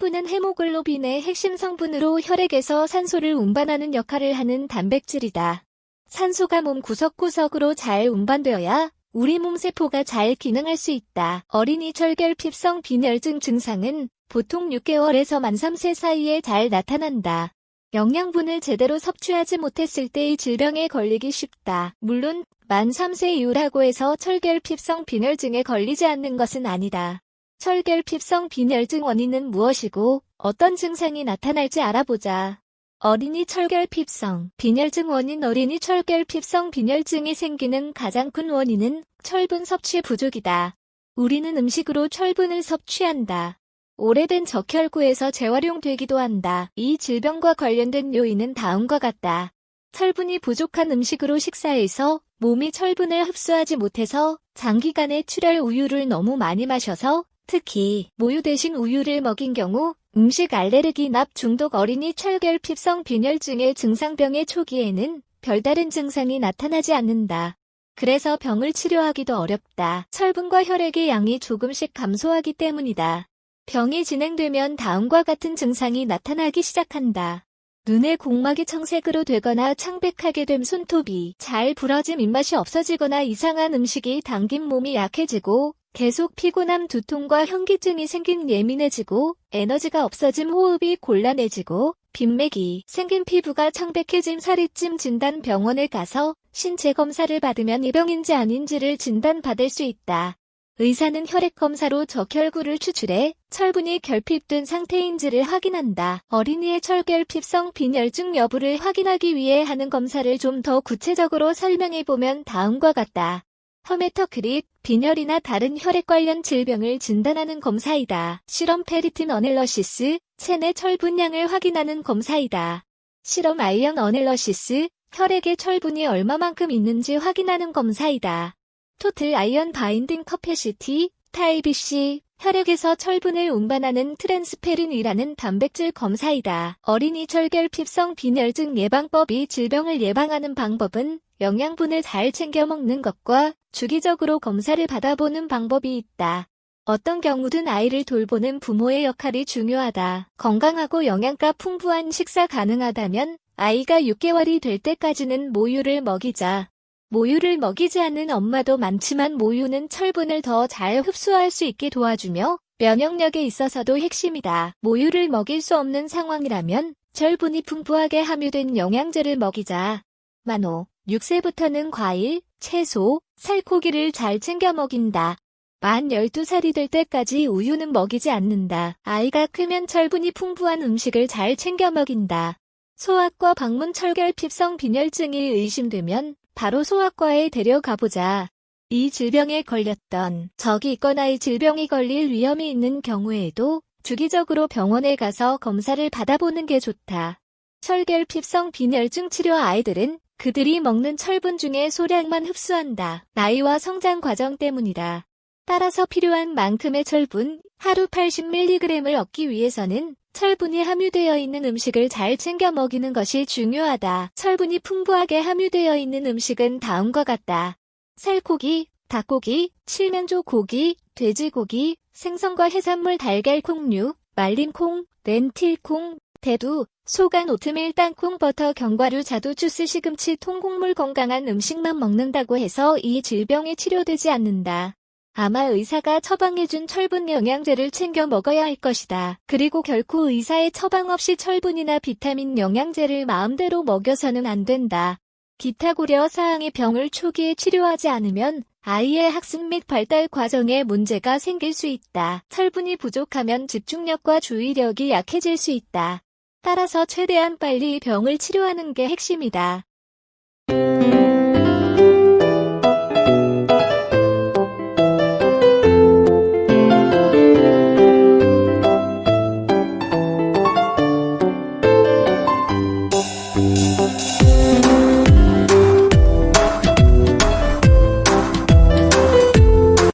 헤모글로빈의 핵심 성분으로 혈액에서 산소를 운반하는 역할을 하는 단백질이다. 산소가 몸 구석구석으로 잘 운반되어야 우리 몸 세포가 잘 기능할 수 있다. 어린이 철결핍성 빈혈증 증상은 보통 6개월에서 만 3세 사이에 잘 나타난다. 영양분을 제대로 섭취하지 못했을 때의 질병에 걸리기 쉽다. 물론 만 3세 이후라고 해서 철결핍성 빈혈증에 걸리지 않는 것은 아니다. 철결핍성 빈혈증 원인은 무엇이고 어떤 증상이 나타날지 알아보자. 어린이 철결핍성 빈혈증 원인 어린이 철결핍성 빈혈증이 생기는 가장 큰 원인은 철분 섭취 부족이다. 우리는 음식으로 철분을 섭취한다. 오래된 적혈구에서 재활용되기도 한다. 이 질병과 관련된 요인은 다음과 같다. 철분이 부족한 음식으로 식사해서 몸이 철분을 흡수하지 못해서 장기간에 출혈 우유를 너무 많이 마셔서 특히 모유 대신 우유를 먹인 경우 음식 알레르기 납 중독 어린이 철결핍성 빈혈증의 증상병의 초기에는 별다른 증상이 나타나지 않는다. 그래서 병을 치료하기도 어렵다. 철분과 혈액의 양이 조금씩 감소하기 때문이다. 병이 진행되면 다음과 같은 증상이 나타나기 시작한다. 눈의 공막이 청색으로 되거나 창백하게 됨 손톱이 잘 부러짐 입맛이 없어지거나 이상한 음식이 당긴 몸이 약해지고 계속 피곤함 두통과 현기증이 생긴 예민해지고 에너지가 없어짐 호흡이 곤란해지고 빈맥이 생긴 피부가 창백해짐 살이 찜 진단 병원에 가서 신체 검사를 받으면 이 병인지 아닌지를 진단받을 수 있다. 의사는 혈액 검사로 적혈구를 추출해 철분이 결핍된 상태인지를 확인한다. 어린이의 철결핍성 빈혈증 여부를 확인하기 위해 하는 검사를 좀 더 구체적으로 설명해 보면 다음과 같다. 허메터크릿, 빈혈이나 다른 혈액 관련 질병을 진단하는 검사이다. 실험 페리틴 어넬러시스, 체내 철분량을 확인하는 검사이다. 실험 아이언 어넬러시스, 혈액에 철분이 얼마만큼 있는지 확인하는 검사이다. 토틀 아이언 바인딩 커패시티, 타이비시, 혈액에서 철분을 운반하는 트랜스페린이라는 단백질 검사이다. 어린이 철결핍성 빈혈증 예방법이 질병을 예방하는 방법은 영양분을 잘 챙겨 먹는 것과 주기적으로 검사를 받아보는 방법이 있다. 어떤 경우든 아이를 돌보는 부모의 역할이 중요하다. 건강하고 영양가 풍부한 식사 가능하다면 아이가 6개월이 될 때까지는 모유를 먹이자. 모유를 먹이지 않는 엄마도 많지만 모유는 철분을 더 잘 흡수할 수 있게 도와주며 면역력에 있어서도 핵심이다. 모유를 먹일 수 없는 상황이라면 철분이 풍부하게 함유된 영양제를 먹이자. 만호 6세부터는 과일, 채소, 살코기를 잘 챙겨 먹인다. 만 12살이 될 때까지 우유는 먹이지 않는다. 아이가 크면 철분이 풍부한 음식을 잘 챙겨 먹인다. 소아과 방문 철결 핍성 빈혈증이 의심되면 바로 소아과에 데려가보자. 이 질병에 걸렸던 적이 있거나 이 질병이 걸릴 위험이 있는 경우에도 주기적으로 병원에 가서 검사를 받아보는 게 좋다. 철결핍성 빈혈증 치료 아이들은 그들이 먹는 철분 중에 소량만 흡수한다. 나이와 성장 과정 때문이다. 따라서 필요한 만큼의 철분, 하루 80mg을 얻기 위해서는 철분이 함유되어 있는 음식을 잘 챙겨 먹이는 것이 중요하다. 철분이 풍부하게 함유되어 있는 음식은 다음과 같다. 살코기, 닭고기, 칠면조 고기, 돼지고기, 생선과 해산물 달걀 콩류, 말린 콩, 렌틸 콩, 대두, 소간 오트밀 땅콩 버터 견과류 자두 주스 시금치 통곡물 건강한 음식만 먹는다고 해서 이 질병이 치료되지 않는다. 아마 의사가 처방해준 철분 영양제를 챙겨 먹어야 할 것이다. 그리고 결코 의사의 처방 없이 철분이나 비타민 영양제를 마음대로 먹여서는 안 된다. 기타 고려 사항의 병을 초기에 치료하지 않으면 아이의 학습 및 발달 과정에 문제가 생길 수 있다. 철분이 부족하면 집중력과 주의력이 약해질 수 있다. 따라서 최대한 빨리 병을 치료하는 게 핵심이다.